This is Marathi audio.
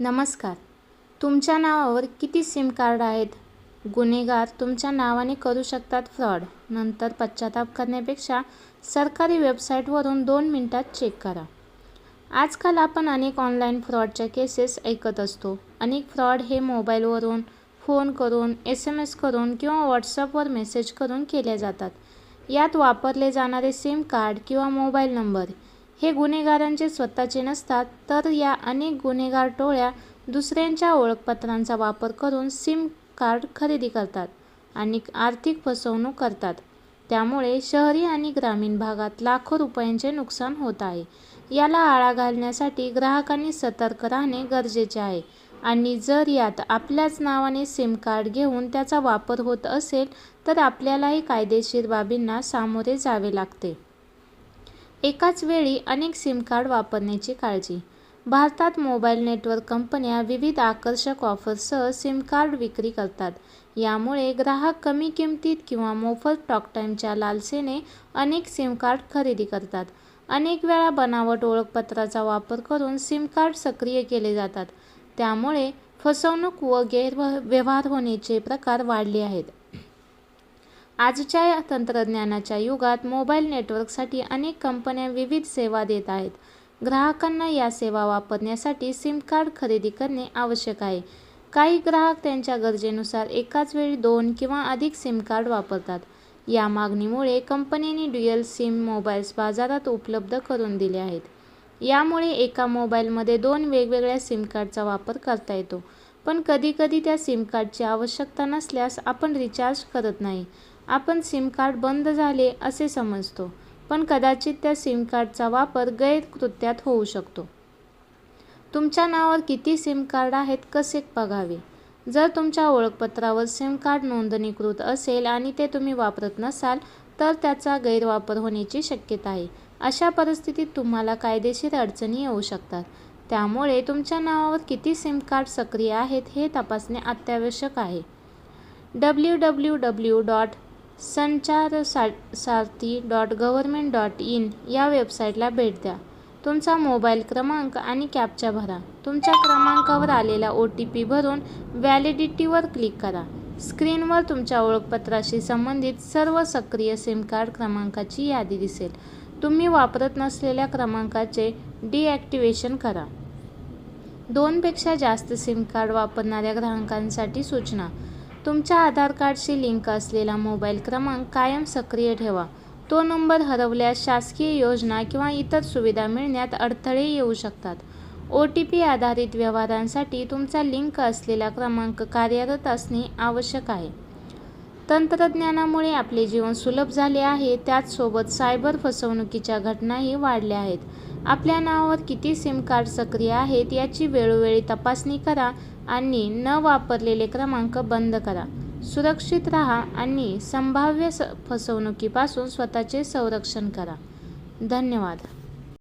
नमस्कार. तुमच्या नावावर किती सिम कार्ड आहेत? गुन्हेगार तुमच्या नावाने करू शकतात फ्रॉड. नंतर पश्चाताप करण्यापेक्षा सरकारी वेबसाईटवरून दोन मिनटात चेक करा. आजकाल आपण अनेक ऑनलाईन फ्रॉडच्या केसेस ऐकत असतो. अनेक फ्रॉड हे मोबाईलवरून फोन करून एस एम एस करून किंवा व्हॉट्सअपवर मेसेज करून केले जातात. यात वापरले जाणारे सिम कार्ड किंवा मोबाईल नंबर हे गुन्हेगारांचे स्वतःचे नसतात तर या अनेक गुन्हेगार टोळ्या दुसऱ्यांच्या ओळखपत्रांचा वापर करून सिम कार्ड खरेदी करतात आणि आर्थिक फसवणूक करतात. त्यामुळे शहरी आणि ग्रामीण भागात लाखो रुपयांचे नुकसान होत आहे. याला आळा घालण्यासाठी ग्राहकांनी सतर्क राहणे गरजेचे आहे आणि जर यात आपल्याच नावाने सिम कार्ड घेऊन त्याचा वापर होत असेल तर आपल्यालाही कायदेशीर बाबींना सामोरे जावे लागते. एकाच वेळी अनेक सिम कार्ड वापरण्याची काळजी. भारतात मोबाईल नेटवर्क कंपन्या विविध आकर्षक ऑफर्ससह सिम कार्ड विक्री करतात. यामुळे ग्राहक कमी किमतीत किंवा मोफत टॉकटाईमच्या लालसेने अनेक सिम कार्ड खरेदी करतात. अनेक वेळा बनावट ओळखपत्राचा वापर करून सिम कार्ड सक्रिय केले जातात. त्यामुळे फसवणूक व गैरव्यवहार होण्याचे प्रकार वाढले आहेत. आजच्या तंत्रज्ञानाच्या युगात मोबाईल नेटवर्कसाठी अनेक कंपन्या विविध सेवा देत आहेत. ग्राहकांना या सेवा वापरण्यासाठी सिम कार्ड खरेदी करणे आवश्यक आहे. काही ग्राहक त्यांच्या गरजेनुसार एकाच वेळी दोन किंवा अधिक सिम कार्ड वापरतात. या मागणीमुळे कंपनीने ड्युअल सिम मोबाईल्स बाजारात उपलब्ध करून दिले आहेत. यामुळे एका मोबाईलमध्ये दोन वेगवेगळ्या सिम कार्डचा वापर करता येतो. पण कधीकधी त्या सिम कार्डची आवश्यकता नसल्यास आपण रिचार्ज करत नाही. आपण सिम कार्ड बंद झाले असे समजतो पण कदाचित त्या सिम कार्डचा वापर गैरकृत्यात होऊ शकतो. तुमच्या नावावर किती सिम कार्ड आहेत कसे बघावे? जर तुमच्या ओळखपत्रावर सिम कार्ड नोंदणीकृत असेल आणि ते तुम्ही वापरत नसाल तर त्याचा गैरवापर होण्याची शक्यता आहे. अशा परिस्थितीत तुम्हाला कायदेशीर अडचणी येऊ शकतात. त्यामुळे तुमच्या नावावर किती सिम कार्ड सक्रिय आहेत हे तपासणे अत्यावश्यक आहे. W W W dot Sanchar सा Sarathi dot government dot in या वेबसाईटला भेट द्या. तुमचा मोबाईल क्रमांक आणि कॅपचा भरा. तुमच्या क्रमांकावर आलेला ओ टी पी भरून व्हॅलिडिटीवर क्लिक करा. स्क्रीनवर तुमच्या ओळखपत्राशी संबंधित सर्व सक्रिय सिम कार्ड क्रमांकाची यादी दिसेल. तुम्ही वापरत नसलेल्या क्रमांकाचे डिॲक्टिवेशन करा. दोनपेक्षा जास्त सिम कार्ड वापरणाऱ्या ग्राहकांसाठी सूचना. तुमच्या आधार कार्डशी लिंक असलेला मोबाईल क्रमांक कायम सक्रिय ठेवा. तो नंबर हरवल्यास शासकीय योजना किंवा इतर सुविधा मिळण्यात अडथळे येऊ शकतात. ओ टी पी आधारित व्यवहारांसाठी तुमचा लिंक असलेला क्रमांक कार्यरत असणे आवश्यक आहे. तंत्रज्ञानामुळे आपले जीवन सुलभ झाले आहे. त्याचसोबत सायबर फसवणुकीच्या घटनाही वाढल्या आहेत. आपल्या नावावर किती सिम कार्ड सक्रिय आहेत याची वेळोवेळी तपासणी करा आणि न वापरलेले क्रमांक बंद करा. सुरक्षित राहा आणि संभाव्य स फसवणुकीपासून स्वतःचे संरक्षण करा. धन्यवाद.